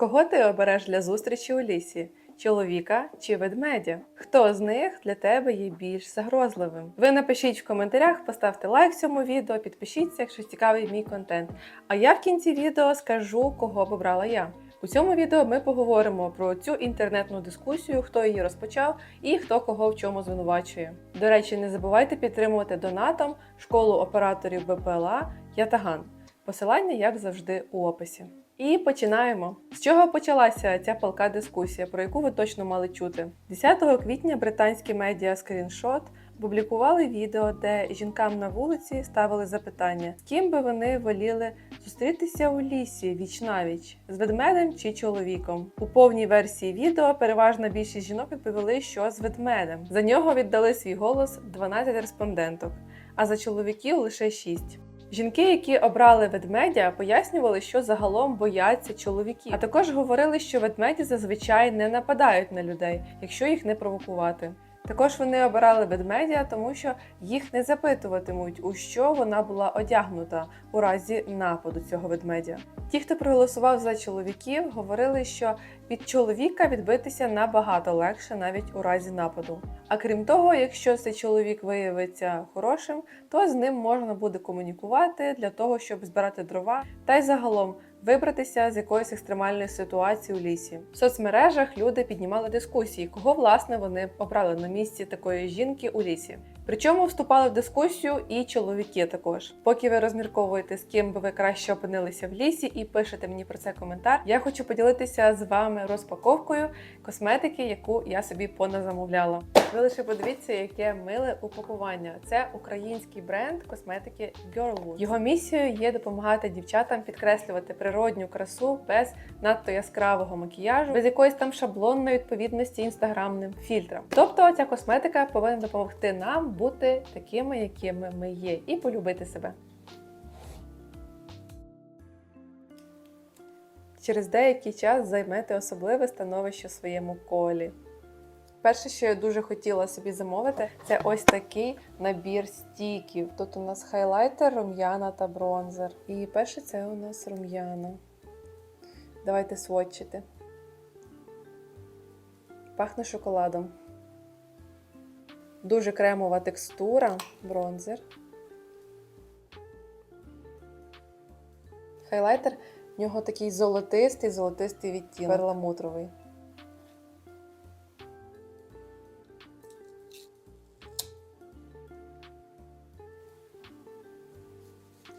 Кого ти обереш для зустрічі у лісі? Чоловіка чи ведмедя? Хто з них для тебе є більш загрозливим? Ви напишіть в коментарях, поставте лайк цьому відео, підпишіться, якщо цікавий мій контент. А я в кінці відео скажу, кого б обрала я. У цьому відео ми поговоримо про цю інтернетну дискусію, хто її розпочав і хто кого в чому звинувачує. До речі, не забувайте підтримувати донатом школу операторів БПЛА Ятаган. Посилання, як завжди, у описі. І починаємо. З чого почалася ця палка дискусія, про яку ви точно мали чути? 10 квітня британські медіа Screenshot публікували відео, де жінкам на вулиці ставили запитання, з ким би вони воліли зустрітися у лісі віч навіч з ведмедем чи чоловіком. У повній версії відео переважна більшість жінок відповіли, що з ведмедем. За нього віддали свій голос 12 респонденток, а за чоловіків лише 6. Жінки, які обрали ведмедя, пояснювали, що загалом бояться чоловіків, а також говорили, що ведмеді зазвичай не нападають на людей, якщо їх не провокувати. Також вони обирали ведмедя, тому що їх не запитуватимуть, у що вона була одягнута у разі нападу цього ведмедя. Ті, хто проголосував за чоловіків, говорили, що від чоловіка відбитися набагато легше навіть у разі нападу. А крім того, якщо цей чоловік виявиться хорошим, то з ним можна буде комунікувати для того, щоб збирати дрова, та й загалом вибратися з якоїсь екстремальної ситуації у лісі. В соцмережах люди піднімали дискусії, кого власне вони обрали на місці такої жінки у лісі. Причому вступали в дискусію і чоловіки також. Поки ви розмірковуєте, з ким би ви краще опинилися в лісі, і пишете мені про це коментар, я хочу поділитися з вами розпаковкою косметики, яку я собі поназамовляла. Ви лише подивіться, яке миле упакування. Це український бренд косметики Girlwood. Його місією є допомагати дівчатам підкреслювати природню красу без надто яскравого макіяжу, без якоїсь там шаблонної відповідності інстаграмним фільтрам. Тобто ця косметика повинна допомогти нам бути такими, якими ми є, і полюбити себе. Через деякий час займете особливе становище у своєму колі. Перше, що я дуже хотіла собі замовити, це ось такий набір стіків. Тут у нас хайлайтер, рум'яна та бронзер. І перше це у нас рум'яна. Давайте сводчити. Пахне шоколадом. Дуже кремова текстура, бронзер. Хайлайтер в нього такий золотистий, золотистий відтінок, перламутровий.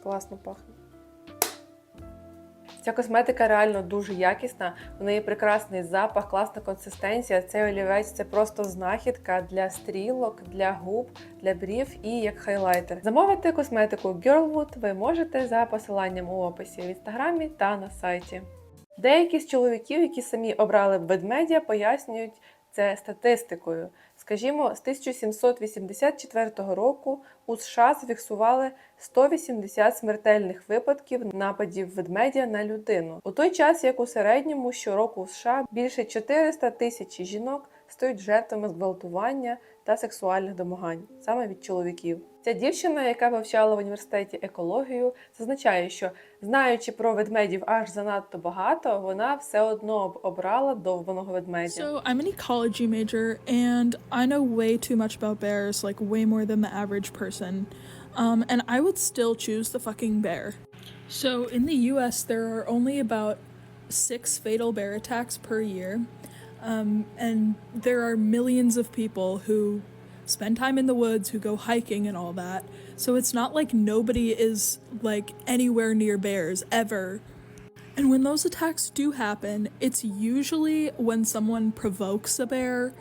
Класно пахне. Ця косметика реально дуже якісна. в неї прекрасний запах, класна консистенція. Цей олівець це просто знахідка для стрілок, для губ, для брів і як хайлайтер. Замовити косметику Girlwood ви можете за посиланням у описі в інстаграмі та на сайті. Деякі з чоловіків, які самі обрали ведмедя, пояснюють це статистикою. Скажімо, з 1784 року у США зафіксували 180 смертельних випадків нападів ведмедя на людину. У той час, як у середньому щороку у США більше 400 тисяч жінок стають жертвами зґвалтування та сексуальних домагань саме від чоловіків. Ця дівчина, яка вивчала в університеті екологію, зазначає, що знаючи про ведмедів аж занадто багато, вона все одно б обрала довбаного ведмедя. So I'm an ecology major, and I know way too much about bears, like way more than the average person. Um, and I would still choose the fucking bear. So in the U.S., there are only about six fatal bear attacks per year, um, and there are millions of people who spend time in the woods, who go hiking and all that. So it's not like nobody is like anywhere near bears ever. And when those attacks do happen, it's usually when someone provokes a bear,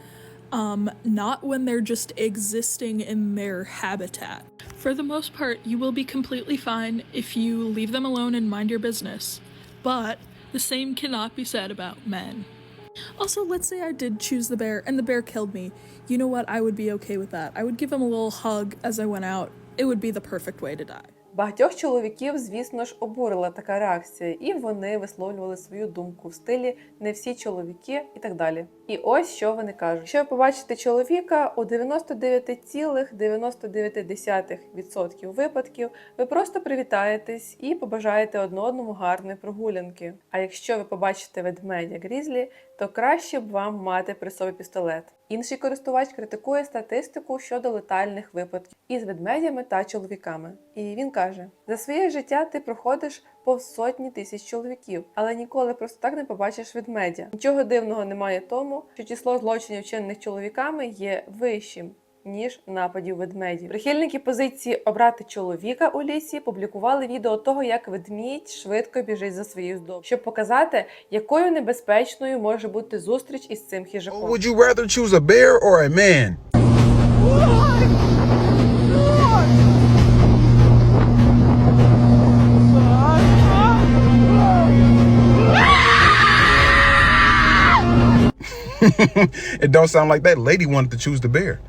um, not when they're just existing in their habitat. For the most part, you will be completely fine if you leave them alone and mind your business. But the same cannot be said about men. Also, let's say I did choose the bear and the bear killed me. You know what? I would be okay with that. I would give him a little hug as I went out. It would be the perfect way to die. Багатьох чоловіків, звісно ж, обурила така реакція, і вони висловлювали свою думку в стилі не всі чоловіки і так далі. І ось що вони кажуть: якщо ви побачите чоловіка у 99,99% випадків, ви просто привітаєтесь і побажаєте одне одному гарної прогулянки. А якщо ви побачите ведмедя грізлі, то краще б вам мати при собі пістолет. Інший користувач критикує статистику щодо летальних випадків із ведмедями та чоловіками. І він каже: за своє життя ти проходиш повз сотні тисяч чоловіків, але ніколи просто так не побачиш ведмедя. Нічого дивного немає тому, що число злочинів, вчинених чоловіками, є вищим. Ніж нападів ведмедів. Прихильники позиції обрати чоловіка у лісі публікували відео того, як ведмідь швидко біжить за своєю здобиччю, щоб показати, якою небезпечною може бути зустріч із цим хижаком. It don't sound like that lady wanted to choose the bear.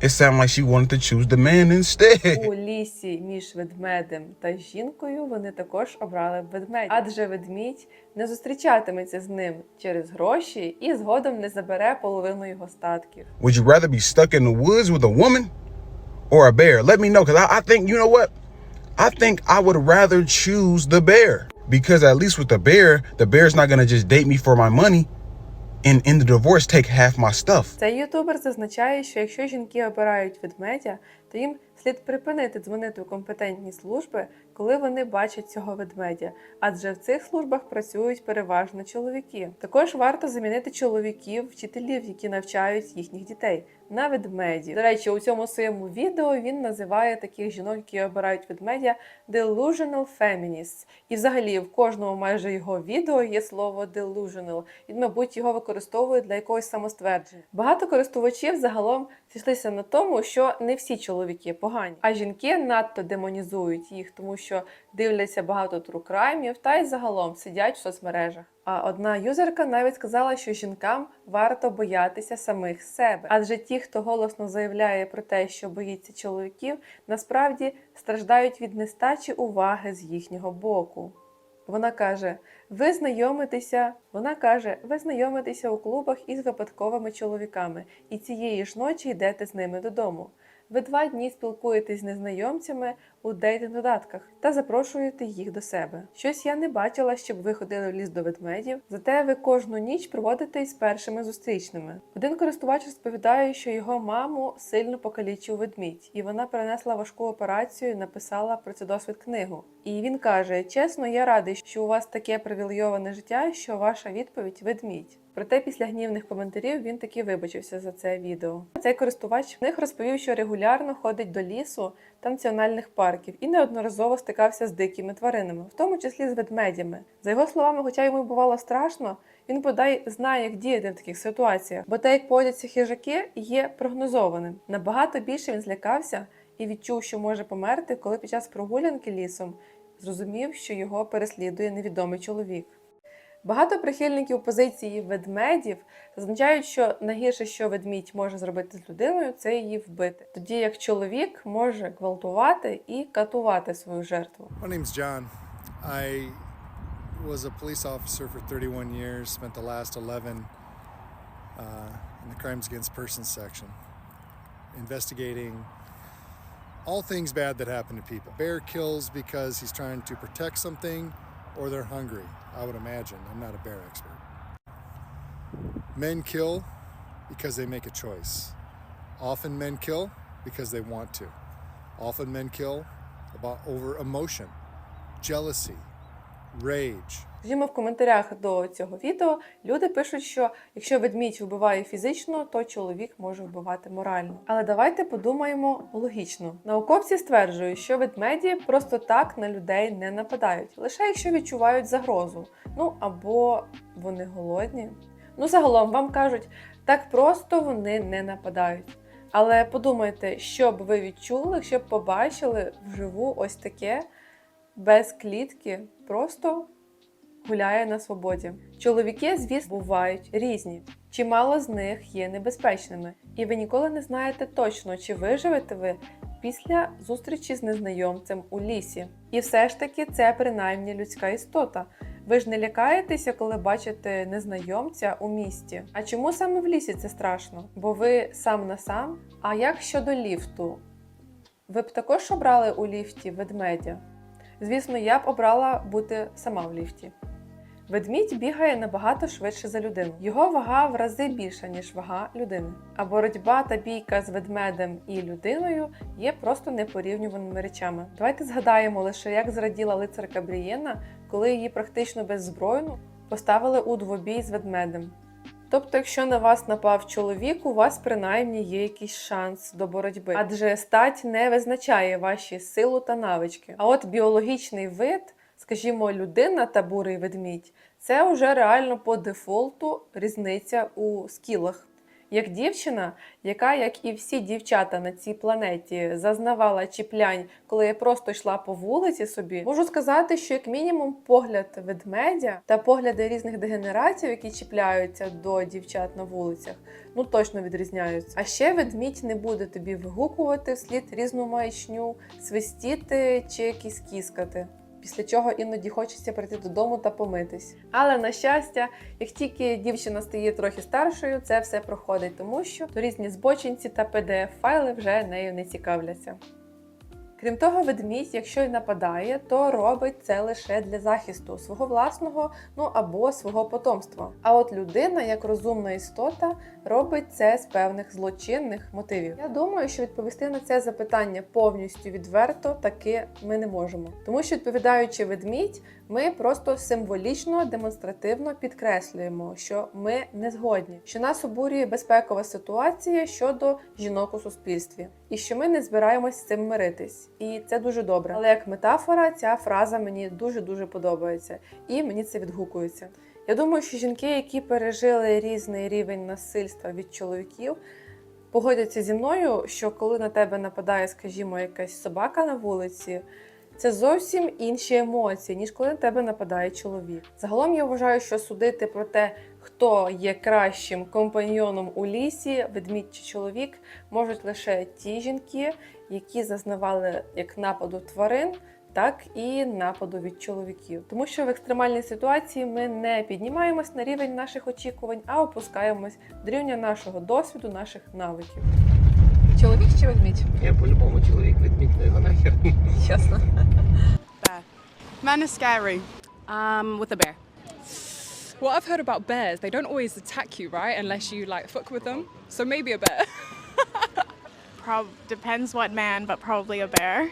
It sounded like she wanted to choose the man instead. У лісі між ведмедем та жінкою вони також обрали ведмедя, адже ведмідь не зустрічатиметься з ним через гроші і згодом не забере половину його статків. Would you rather be stuck in the woods with a woman or a bear? Let me know, because I, I think, you know what? I think I would rather choose the bear. Because at least with the bear, the bear's not going to just date me for my money and in the divorce take half my stuff. Цей ютубер зазначає, що якщо жінки обирають ведмедя, то їм слід припинити дзвонити у компетентні служби, коли вони бачать цього ведмедя, адже в цих службах працюють переважно чоловіки. Також варто замінити чоловіків, вчителів, які навчають їхніх дітей, на ведмедів. До речі, у цьому своєму відео він називає таких жінок, які обирають ведмедя, delusional feminists. І взагалі в кожному майже його відео є слово delusional. Він, мабуть, його використовує для якогось самоствердження. Багато користувачів загалом зійшлися на тому, що не всі чоловіки погані, а жінки надто демонізують їх, тому що дивляться багато трукраймів та й загалом сидять в соцмережах. А одна юзерка навіть сказала, що жінкам варто боятися самих себе, адже ті, хто голосно заявляє про те, що боїться чоловіків, насправді страждають від нестачі уваги з їхнього боку. Вона каже: ви знайомитеся. Вона каже, ви знайомитеся у клубах із випадковими чоловіками, і цієї ж ночі йдете з ними додому. Ви два дні спілкуєтесь з незнайомцями у дейтинг-додатках та запрошуєте їх до себе. Щось я не бачила, щоб ви ходили в ліс до ведмедів, зате ви кожну ніч проводите із першими зустрічними. Один користувач розповідає, що його маму сильно покалічив ведмідь, і вона перенесла важку операцію і написала про це досвід книгу. І він каже: чесно, я радий, що у вас таке привілейоване життя, що ваша відповідь ведмідь. Проте після гнівних коментарів він таки вибачився за це відео. Цей користувач в них розповів, що регулярно ходить до лісу та національних парків і неодноразово стикався з дикими тваринами, в тому числі з ведмедями. За його словами, хоча йому бувало страшно, він бодай знає, як діяти в таких ситуаціях, бо те, як поводяться хижаки, є прогнозованим. Набагато більше він злякався і відчув, що може померти, коли під час прогулянки лісом зрозумів, що його переслідує невідомий чоловік. Багато прихильників позиції ведмедів зазначають, що найгірше, що ведмідь може зробити з людиною, це її вбити, тоді як чоловік може гвалтувати і катувати свою жертву. My name's John. I was a police officer for 31 years, spent the last 11 uh, in the Crimes Against Persons section, investigating all things bad that happen to people. Bear kills because he's trying to protect something or they're hungry, I would imagine. I'm not a bear expert. Men kill because they make a choice. Often men kill because they want to. Often men kill about over emotion, jealousy, rage. Скажімо, в коментарях до цього відео люди пишуть, що якщо ведмідь вбиває фізично, то чоловік може вбивати морально. Але давайте подумаємо логічно. Науковці стверджують, що ведмеді просто так на людей не нападають, лише якщо відчувають загрозу. Ну або вони голодні. Ну, загалом вам кажуть, так просто вони не нападають. Але подумайте, що б ви відчули, щоб побачили вживу ось таке без клітки, просто гуляє на свободі. Чоловіки, звісно, бувають різні. Чимало з них є небезпечними, і ви ніколи не знаєте точно, чи виживете ви після зустрічі з незнайомцем у лісі. І все ж таки це принаймні людська істота. Ви ж не лякаєтеся, коли бачите незнайомця у місті. А чому саме в лісі це страшно? Бо ви сам на сам. А як щодо ліфту? Ви б також обрали у ліфті ведмедя? Звісно, я б обрала бути сама в ліфті. Ведмідь бігає набагато швидше за людину. Його вага в рази більша, ніж вага людини. А боротьба та бійка з ведмедем і людиною є просто непорівнюваними речами. Давайте згадаємо лише, як зраділа лицарка Брієна, коли її практично беззбройну поставили у двобій з ведмедем. Тобто, якщо на вас напав чоловік, у вас принаймні є якийсь шанс до боротьби, адже стать не визначає ваші силу та навички. А от біологічний вид, скажімо, людина та бурий ведмідь, це вже реально по дефолту різниця у скілах. Як дівчина, яка, як і всі дівчата на цій планеті, зазнавала чіплянь, коли я просто йшла по вулиці собі, можу сказати, що як мінімум погляд ведмедя та погляди різних дегенератів, які чіпляються до дівчат на вулицях, ну точно відрізняються. А ще ведмідь не буде тобі вигукувати вслід різну маячню, свистіти чи якісь кіскати. Після чого іноді хочеться прийти додому та помитись. Але на щастя, як тільки дівчина стає трохи старшою, це все проходить, тому що різні збочинці та PDF-файли вже нею не цікавляться. Крім того, ведмідь, якщо й нападає, то робить це лише для захисту свого власного, ну або свого потомства. А от людина, як розумна істота, робить це з певних злочинних мотивів. Я думаю, що відповісти на це запитання повністю відверто таки ми не можемо, тому що відповідаючи ведмідь, ми просто символічно, демонстративно підкреслюємо, що ми не згодні, що нас обурює безпекова ситуація щодо жінок у суспільстві, і що ми не збираємось з цим миритись. І це дуже добре. Але як метафора, ця фраза мені дуже дуже подобається, і мені це відгукується. Я думаю, що жінки, які пережили різний рівень насильства від чоловіків, погодяться зі мною, що коли на тебе нападає, скажімо, якась собака на вулиці. Це зовсім інші емоції, ніж коли на тебе нападає чоловік. Загалом я вважаю, що судити про те, хто є кращим компаньйоном у лісі, ведмідь чи чоловік, можуть лише ті жінки, які зазнавали як нападу тварин, так і нападу від чоловіків. Тому що в екстремальній ситуації ми не піднімаємось на рівень наших очікувань, а опускаємось до рівня нашого досвіду, наших навиків. Чоловік чи ведмідь? Я по-любому чоловік відміть ну його нахер. Чесно. Man is scary. Um, with a bear. What I've heard about bears, they don't always attack you, right? Unless you like fuck with them. So maybe a bear. Prob- depends what man, but probably a bear.